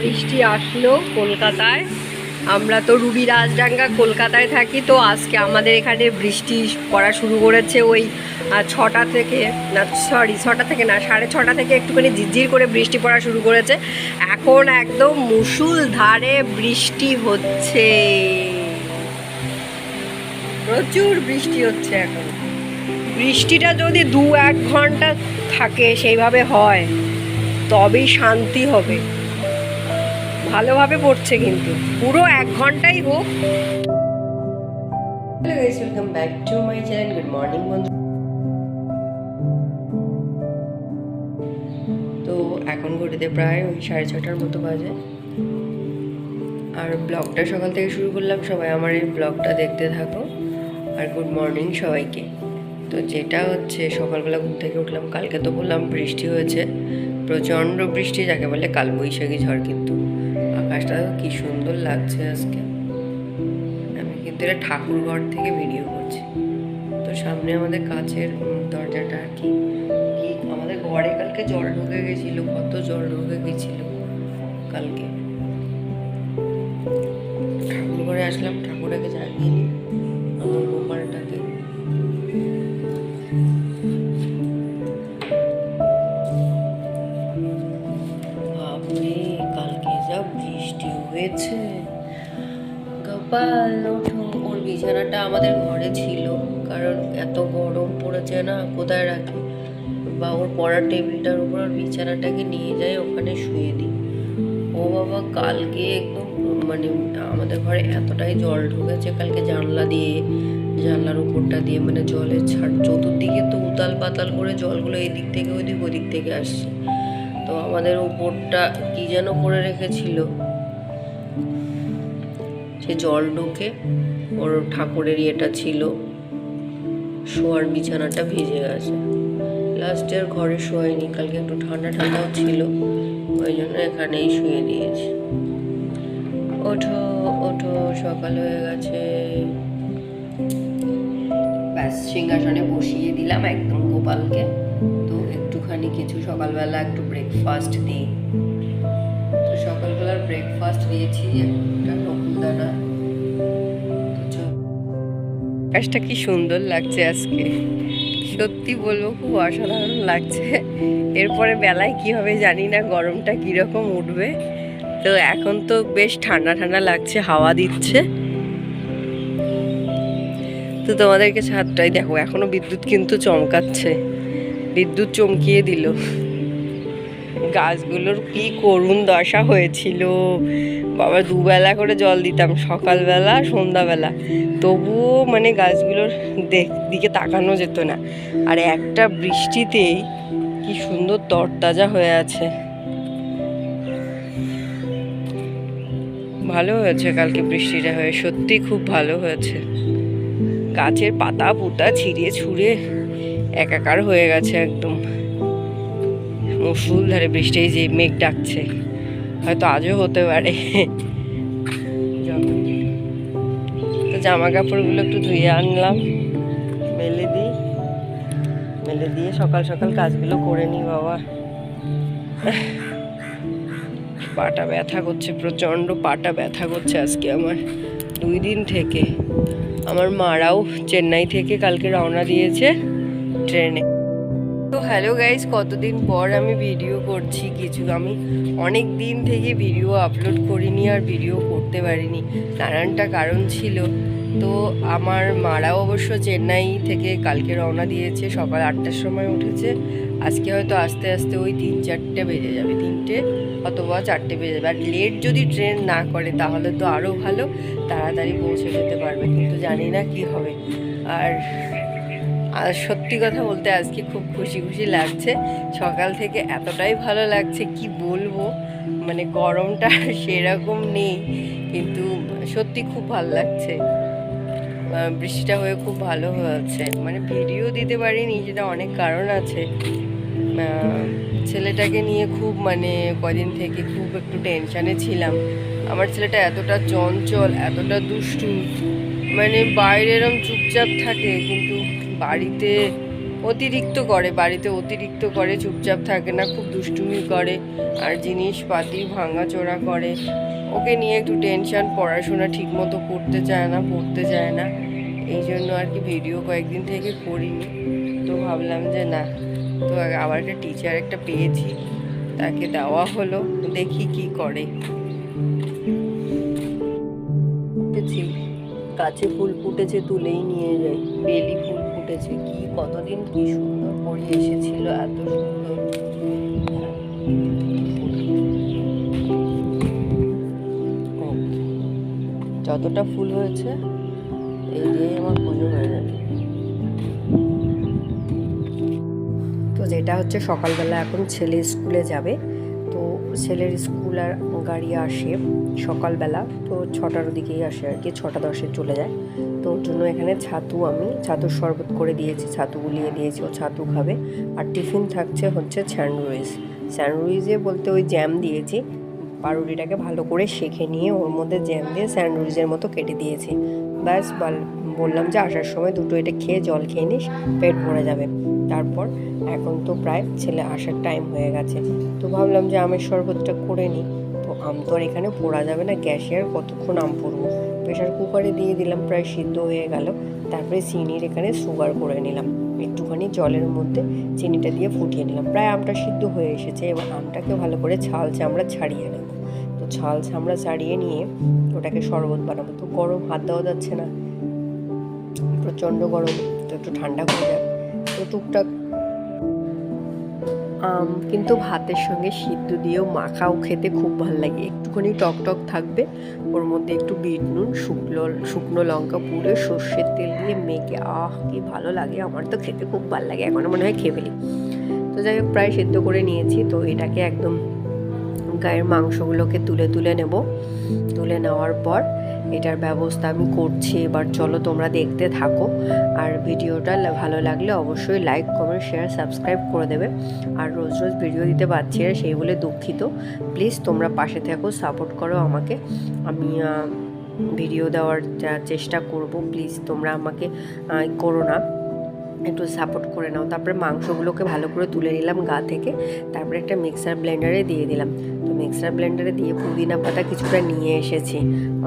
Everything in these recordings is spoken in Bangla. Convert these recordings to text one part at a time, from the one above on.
বৃষ্টি আসলো কলকাতায়। আমরা তো রুবি রাজডাঙ্গা কলকাতায় থাকি, তো আজকে আমাদের এখানে বৃষ্টি পড়া শুরু করেছে ওই ছটা থেকে, না সরি ছটা থেকে না, সাড়ে ছটা থেকে একটুখানি ঝিরঝির করে বৃষ্টি পড়া শুরু করেছে। এখন একদম মুসুল ধারে বৃষ্টি হচ্ছে। প্রচুর বৃষ্টি হচ্ছে এখন। বৃষ্টিটা যদি দু এক ঘণ্টা থাকে, সেইভাবে হয়, তবেই শান্তি হবে। ভালোভাবে পড়ছে কিন্তু। পুরো এক ঘন্টাই হোক। ব্যাক মাই গুড মর্নিং তো এখন ঘড়িতে প্রায় ওই সাড়ে ছটার মতো বাজে। আর ব্লগটা সকাল থেকে শুরু করলাম। সবাই আমার এই ব্লগটা দেখতে থাকো। আর গুড মর্নিং সবাইকে। তো যেটা হচ্ছে, সকালবেলা ঘুম থেকে উঠলাম। কালকে তো বললাম বৃষ্টি হয়েছে। প্রচণ্ড বৃষ্টি, যাকে বলে কালবৈশাখী ঝড় কিন্তু। আকাশটা কি সুন্দর লাগছে আজকে। আমি কিন্তু এটা ঠাকুরঘর থেকে ভিডিও করছি। তো সামনে আমাদের কাছের দরজাটা আর কি। আমাদের ঘরে কালকে জল ঢুকে গেছিল, কত জল ঢুকে গেছিল কালকে। হয়েছে। গোপাল ওঠো ওর বিছানাটা আমাদের ঘরে ছিল, কারণ এত গরম পড়েছে না, কোথায় রাখি? বা ওর পড়ার টেবিলটার উপর ওর বিছানাটাকে নিয়ে যাই, ওখানে শুয়ে দিই। ও বাবা, কালকে একদম মানে আমাদের ঘরে এতটাই জল ঢুকেছে, কালকে জানলা দিয়ে, জানলার উপরটা দিয়ে মানে জলের ছাড়, চতুর্দিকে তো উতাল পাতাল করে জলগুলো এদিক থেকে ওদিক ওদিক থেকে আসছে। তো আমাদের উপরটা কি যেন করে রেখেছিল সে জল ঢুকে। ওর ঠাকুরের ইয়েটা ছিল, শোয়ার বিছানাটা ভিজে গেছে। লাস্ট ইয়ার ঘরে শোয়াইনি, কালকে একটু ঠান্ডা ঠান্ডাও ছিল, ওই জন্য এখানেই শুয়ে দিয়েছি। ওঠো ওঠো, সকাল হয়ে গেছে। ব্যাস, সিংহাসনে বসিয়ে দিলাম একদম গোপালকে। তো একটুখানি কিছু সকালবেলা একটু ব্রেকফাস্ট দিই। সকালবেলার ব্রেকফাস্ট দিয়েছি একটা নকুলদানা আকাশটা কি সুন্দর লাগছে আজকে। সত্যি বলব, খুব অসাধারণ লাগছে। এরপরে বেলায় কি হবে জানি না, গরমটা কীরকম উঠবে। তো এখন তো বেশ ঠান্ডা ঠান্ডা লাগছে, হাওয়া দিচ্ছে। তো তোমাদেরকে ছাদটাই দেখো, এখনও বিদ্যুৎ কিন্তু চমকাচ্ছে। বিদ্যুৎ চমকিয়ে দিল। গাছগুলোর কি করুণ দশা হয়েছিল। বাবা, দুবেলা করে জল দিতাম, সকালবেলা, সন্ধ্যাবেলা। তবুও মানে গাছগুলোর দিকে তাকানো যেত না। আর একটা বৃষ্টিতেই কি সুন্দর তরতাজা হয়ে আছে। ভালো হয়েছে কালকে বৃষ্টিটা হয়ে, সত্যি খুব ভালো হয়েছে। গাছের পাতা পুতা ছিঁড়ে ছুঁড়ে একাকার হয়ে গেছে একদম। মুসুল ধারে বৃষ্টি যে মেঘ ডাকছে। হয়তো আজও হতে পারে। তো জামা কাপড়গুলো একটু ধুয়ে আনলাম, মেলে দিই। মেলে দিয়ে সকাল সকাল কাজগুলো করে নিই বাবা। পাটা ব্যথা করছে, প্রচণ্ড পাটা ব্যথা করছে আজকে আমার। দুই দিন থেকে। আমার মারাও চেন্নাই থেকে কালকে রওনা দিয়েছে ট্রেনে। তো হ্যালো গাইজ কতদিন পর আমি ভিডিও করছি? কিছু আমি অনেক দিন থেকে ভিডিও আপলোড করিনি আর ভিডিও করতে পারিনি। নানানটা কারণ ছিল। তো আমার মারাও অবশ্য চেন্নাই থেকে কালকে রওনা দিয়েছে, সকাল আটটার সময় উঠেছে। আজকে হয়তো আস্তে আস্তে ওই তিন চারটে বেজে যাবে, তিনটে অথবা চারটে বেজে যাবে। আর লেট যদি ট্রেন না করে, তাহলে তো আরও ভালো। তাড়াতাড়ি পৌঁছে যেতে পারবে, কিন্তু জানি না কি হবে। আর আর সত্যি কথা বলতে আজকে খুব খুশি খুশি লাগছে। সকাল থেকে এতটাই ভালো লাগছে, কি বলব? মানে গরমটা সেরকম নেই, কিন্তু সত্যি খুব ভালো লাগছে। বৃষ্টিটা হয়ে খুব ভালো হয়েছে। মানে ভিডিও দিতে পারিনি যেটা অনেক কারণ আছে। ছেলেটাকে নিয়ে খুব মানে কদিন থেকে খুব একটু টেনশানে ছিলাম। আমার ছেলেটা এতটা চঞ্চল, এতটা দুষ্টু মানে বাইরে এরম চুপচাপ থাকে, কিন্তু বাড়িতে অতিরিক্ত করে, বাড়িতে অতিরিক্ত করে, চুপচাপ থাকে না, খুব দুষ্টুমি করে, আর জিনিসপাতি ভাঙাচোরা করে। ওকে নিয়ে একটু টেনশান পড়াশোনা ঠিক মতো করতে চায় না, পড়তে চায় না। এই জন্য আর কি ভিডিও কয়েকদিন থেকে করিনি। তো ভাবলাম যে না, তো আবার একটা টিচার একটা পেয়েছি। তাকে দেওয়া হলো, দেখি কি করে। গাছে ফুল ফুটেছে তুলেই নিয়ে যাই। বেলি ফুল ফুটেছে কি, কতদিন, কি সুন্দর পরি এসেছিল, এত সুন্দর যতটা ফুল হয়েছে, এই দিয়েই আমার পুজো হয়ে যাবে তো যেটা হচ্ছে, সকালবেলা এখন ছেলে স্কুলে যাবে। তো ছেলের স্কুল আর গাড়ি আসে সকালবেলা, তো ছটার দিকেই আসে আর কি, ছটা দশে চলে যায়। তো ওর জন্য এখানে ছাতু আমি ছাতুর শরবত করে দিয়েছি, ছাতু গুলিয়ে দিয়েছি, ও ছাতু খাবে। আর টিফিন থাকছে হচ্ছে স্যান্ডউইচ। স্যান্ডউইচে বলতে ওই জ্যাম দিয়েছি পাউরুটিটাকে ভালো করে শেখে নিয়ে ওর মধ্যে জ্যাম দিয়ে স্যান্ডউইচের মতো কেটে দিয়েছি। ব্যাস, বল- বললাম যে আসার সময় দুটো এটা খেয়ে জল খেয়ে নিস, পেট ভরে যাবে। তারপর এখন তো প্রায় ছেলে আসার টাইম হয়ে গেছে। তো ভাবলাম যে আমের শরবতটা করে নিই। তো আম তো আর এখানে পোড়া যাবে না গ্যাসে আর কতক্ষণ আম পড়ব? প্রেশার কুকারে দিয়ে দিলাম, প্রায় সিদ্ধ হয়ে গেল। তারপরে চিনির এখানে সুগার করে নিলাম। একটুখানি জলের মধ্যে চিনিটা দিয়ে ফুটিয়ে নিলাম। প্রায় আমটা সিদ্ধ হয়ে এসেছে। এবার আমটাকে ভালো করে ছাল চামড়া ছাড়িয়ে নেব। তো ছাল চামড়া ছাড়িয়ে নিয়ে ওটাকে শরবত বানাবো। তো গরম হাত দেওয়া যাচ্ছে না। প্রচণ্ড গরম। তো একটু ঠান্ডা করে তো টুকটাক। আম, কিন্তু ভাতের সঙ্গে সিদ্ধ দিয়েও মাখাও খেতে খুব ভালো লাগে। একটুখানি টক টক থাকবে। ওর মধ্যে একটু বিট নুন, শুকনো শুকনো লঙ্কা পুড়ে সর্ষের তেল দিয়ে মেখে, আহ, কি ভালো লাগে। আমার তো খেতে খুব ভালো লাগে এখনও মনে হয় খেয়ে ফেলি। তো যাই হোক, প্রায় সিদ্ধ করে নিয়েছি। তো এটাকে একদম গায়ের মাংসগুলোকে তুলে তুলে নেব। তুলে নেওয়ার পর এটার ব্যবস্থা আমি করছি, এবার চলো তোমরা দেখতে থাকো। আর ভিডিওটা ভালো লাগলে অবশ্যই লাইক কমেন্ট শেয়ার সাবস্ক্রাইব করে দেবে। আর রোজ রোজ ভিডিও দিতে পারছি না, সেই বলে দুঃখিত। প্লিজ তোমরা পাশে থাকো সাপোর্ট করো আমাকে। আমি ভিডিও দেওয়ার চেষ্টা করব। প্লিজ তোমরা আমাকে করো না। একটু সাপোর্ট করে নাও। তারপরে মাংসগুলোকে ভালো করে তুলে নিলাম গা থেকে। তারপরে একটা মিক্সার ব্লেন্ডারে দিয়ে দিলাম। মিক্সার ব্লেন্ডারে দিয়ে পুদিনা পাতা কিছুটা নিয়ে এসেছি।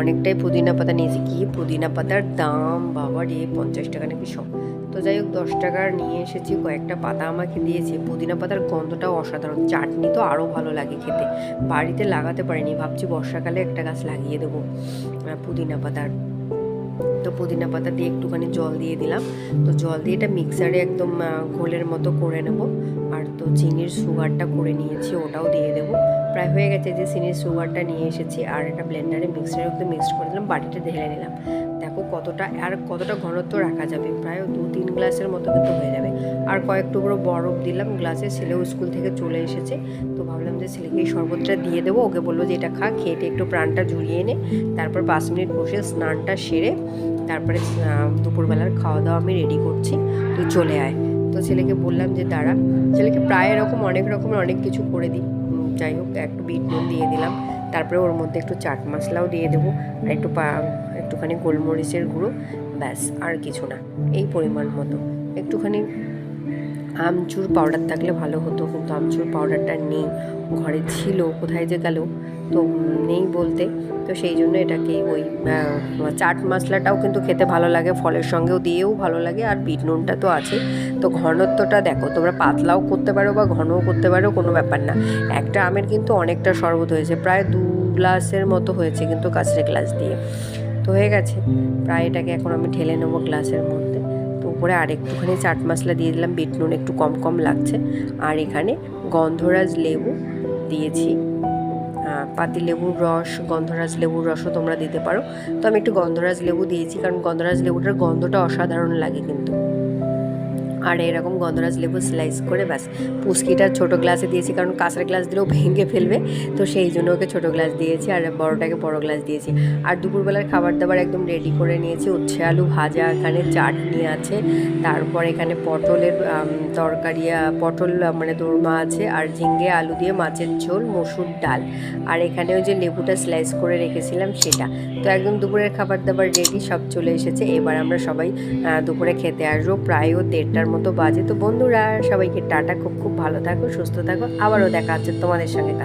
অনেকটাই পুদিনা পাতা নিয়েছি। কি পুদিনা পাতার দাম? বাবা রে, পঞ্চাশ টাকা নাকি সব? তো যাই হোক, দশ টাকার নিয়ে এসেছি। কয়েকটা পাতা আমাকে দিয়েছে। পুদিনা পাতার গন্ধটাও অসাধারণ। চাটনি তো আরও ভালো লাগে খেতে। বাড়িতে লাগাতে পারিনি। ভাবছি বর্ষাকালে একটা গাছ লাগিয়ে দেবো পুদিনা পাতার। তো পুদিনা পাতা দিয়ে একটুখানি জল দিয়ে দিলাম। তো জল দিয়ে এটা মিক্সারে একদম ঘোলের মতো করে নেব। আর তো চিনির সুগারটা করে নিয়েছি, ওটাও দিয়ে দেবো। প্রায় হয়ে গেছে যে চিনির সুগারটা নিয়ে এসেছি আর এটা ব্লেন্ডারে মিক্সারে একদম মিক্সড করে দিলাম, বাটিতে ঢেলে নিলাম। দেখো কতটা, আর কতটা ঘনত্ব রাখা যাবে, প্রায় দু তিন গ্লাসের মতো কিন্তু হয়ে যাবে। আর কয়েক টুকরো বরফ দিলাম, গ্লাসে ছেলেও স্কুল থেকে চলে এসেছে, তো ভাবলাম যে ছেলেকে এই শরবতটা দিয়ে দেবো, ওকে বলল যে এটা খা খেটে একটু প্রাণটা জুড়িয়ে নে, তারপর পাঁচ মিনিট বসে স্নানটা সেরে, তারপরে দুপুরবেলার খাওয়া দাওয়া আমি রেডি করছি, তুই চলে আয়। তো ছেলেকে বললাম যে দাঁড়া, ছেলেকে প্রায় এরকম, অনেক রকমের অনেক কিছু করে দিই। যাই হোক, একটু বিট নুন দিয়ে দিলাম। তারপরে ওর মধ্যে একটু চাট মশলাও দিয়ে দেবো আর একটু পা, একটুখানি গোলমরিচের গুঁড়ো, ব্যাস, আর কিছু না। এই পরিমাণ মতো। একটুখানি আমচুর পাউডার থাকলে ভালো হতো, কিন্তু আমচুর পাউডারটা নেই। ঘরে ছিল, কোথায় যে গেল, তো নেই বলতে। তো সেই জন্য এটাকে ওই চাট মশলাটাও কিন্তু খেতে ভালো লাগে, ফলের সঙ্গেও দিয়েও ভালো লাগে, আর বিট নুনটা তো আছে। তো ঘনত্বটা দেখো, তোমরা পাতলাও করতে পারো বা ঘনও করতে পারো, কোনো ব্যাপার না। একটা আমের কিন্তু অনেকটা শরবত হয়েছে, প্রায় দু গ্লাসের মতো হয়েছে কিন্তু কাঁচড়ে গ্লাস দিয়ে। তো হয়ে গেছে, প্রায় এটাকে এখন আমি ঢেলে নেব গ্লাসের মধ্যে। উপরে আর একটুখানি চাট মশলা দিয়ে দিলাম, বিট নুন একটু কম কম লাগছে। আর এখানে গন্ধরাজ লেবু দিয়েছি। পাতি লেবুর রস, গন্ধরাজ লেবুর রসও তোমরা দিতে পারো। তো আমি একটু গন্ধরাজ লেবু দিয়েছি, কারণ গন্ধরাজ লেবুটার গন্ধটা অসাধারণ লাগে কিন্তু। আর এরকম গন্ধরাজ লেবু স্লাইস করে ব্যাস। পুস্কিটা ছোটো গ্লাসে দিয়েছি, কারণ কাঁচের গ্লাস দিলেও ভেঙে ফেলবে। তো সেই জন্য ওকে ছোটো গ্লাস দিয়েছি আর বড়োটাকে বড় গ্লাস দিয়েছি। আর দুপুরবেলার খাবার দাবার একদম রেডি করে নিয়েছি। উচ্ছে আলু ভাজা, এখানে চাটনি আছে, তারপর এখানে পটলের তরকারি পটল মানে দোরমা আছে, আর ঝিঙ্গে আলু দিয়ে মাছের ঝোল, মসুর ডাল। আর এখানে ওই যে লেবুটা স্লাইস করে রেখেছিলাম সেটা। তো একদম দুপুরের খাবার দাবার রেডি সব চলে এসেছে। এবার আমরা সবাই দুপুরে খেতে আসব প্রায়ও দেড়টার মতো বাজে তো বন্ধুরা, সবাইকে টাটা, খুব খুব ভালো থাকো, সুস্থ থাকো আবারও দেখা হচ্ছে তোমাদের সঙ্গে।